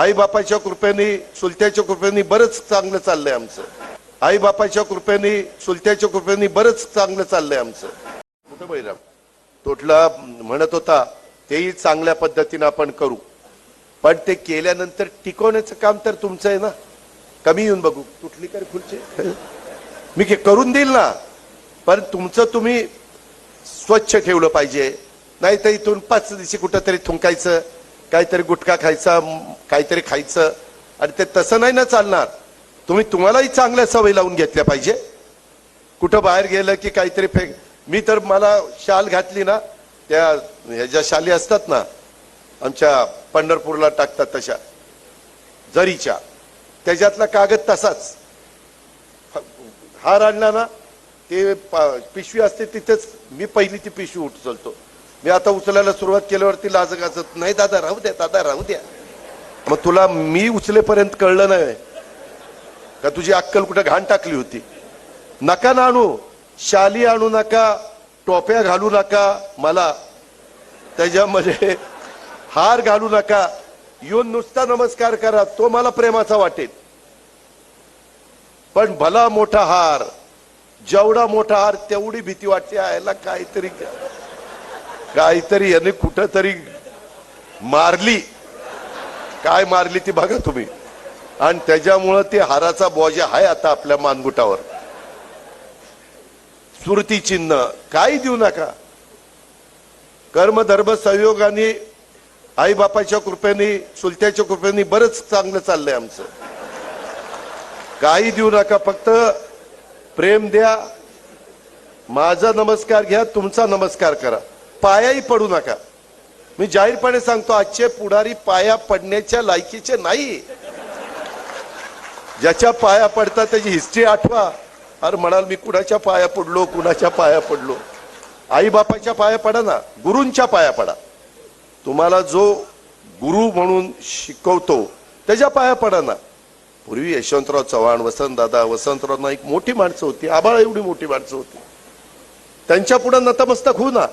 आई बापाच्या कृपेने सुलत्याच्या कृपेने बरंच चांगलं चाललंय आमचं. आई बापाच्या कृपेने सुलत्याच्या कृपेने बरंच चांगलं चाललंय आमचं. कुठं बैराम? तोटला म्हणत होता तेही चांगल्या पद्धतीनं आपण करू. पण ते केल्यानंतर टिकवण्याचं काम तर तुमचं आहे ना? कमी येऊन बघू. तुटली काय खुर्ची. मी के- करून देईल ना? पण तुमचं तुम्ही स्वच्छ ठेवलं पाहिजे. नाही तर इथून पाच दिवशी कुठंतरी थुंकायचं. काहीतरी गुटखा खायचा काहीतरी खायचं. आणि ते तसं नाही ना चालणार. तुम्ही तुम्हालाही चांगल्या सवयी लावून घेतल्या पाहिजे. कुठं बाहेर गेलं की काहीतरी फेक मी तर मला शाल घातली ना त्या ह्याच्या शाली असतात ना आमच्या पंढरपूरला टाकतात तशा जरीच्या. त्याच्यातला कागद तसाच. हार आणला ना ते पिशवी असते तिथेच मी पहिली ती पिशवी उचलतो. मी आता उचलायला सुरुवात केल्यावरती लाज गाजत नाही दादा राहू द्या दादा राहू द्या. मग तुला मी उचलेपर्यंत कळलं नाही. का तुझी अक्कल कुठं घाण टाकली होती? नका ना आणू शाली आणू नका टोप्या घालू नका मला त्याच्यामध्ये हार घालू नका. येऊन नुसता नमस्कार करा तो मला प्रेमाचा वाटेल. पण भला मोठा हार जेवढा मोठा हार तेवढी भीती वाटते यायला काहीतरी. काहीतरी याने कुठंतरी मारली. काय मारली ती बघा तुम्ही. आणि त्याच्यामुळं ते हाराचा बॉजा आहे आता आपल्या मानगुटावर. स्मृती चिन्ह काही देऊ नका. कर्म धर्म संयोगाने आई बापाच्या कृपेने सुलत्याच्या कृपेने बरंच चांगलं चाललंय आमचं. काही देऊ नका फक्त प्रेम द्या. माझा नमस्कार घ्या तुमचा नमस्कार करा. पायाही पडू नका. मी जाहीरपणे सांगतो आजचे पुढारी पाया पडण्याच्या लायकीचे नाही. ज्याच्या पाया पडतात त्याची हिस्ट्री आठवा. अरे म्हणाल मी कुणाच्या पाया पडलो कुणाच्या पाया पडलो? आई बापाच्या पाया पडा ना गुरूंच्या पाया पडा. तुम्हाला जो गुरु म्हणून शिकवतो त्याच्या पाया पडा ना. पूर्वी यशवंतराव चव्हाण वसंतदादा वसंतराव नाईक मोठी माणसं होती आबाळ एवढी मोठी माणसं होती. त्यांच्या पुढे नतमस्तक होऊ ना.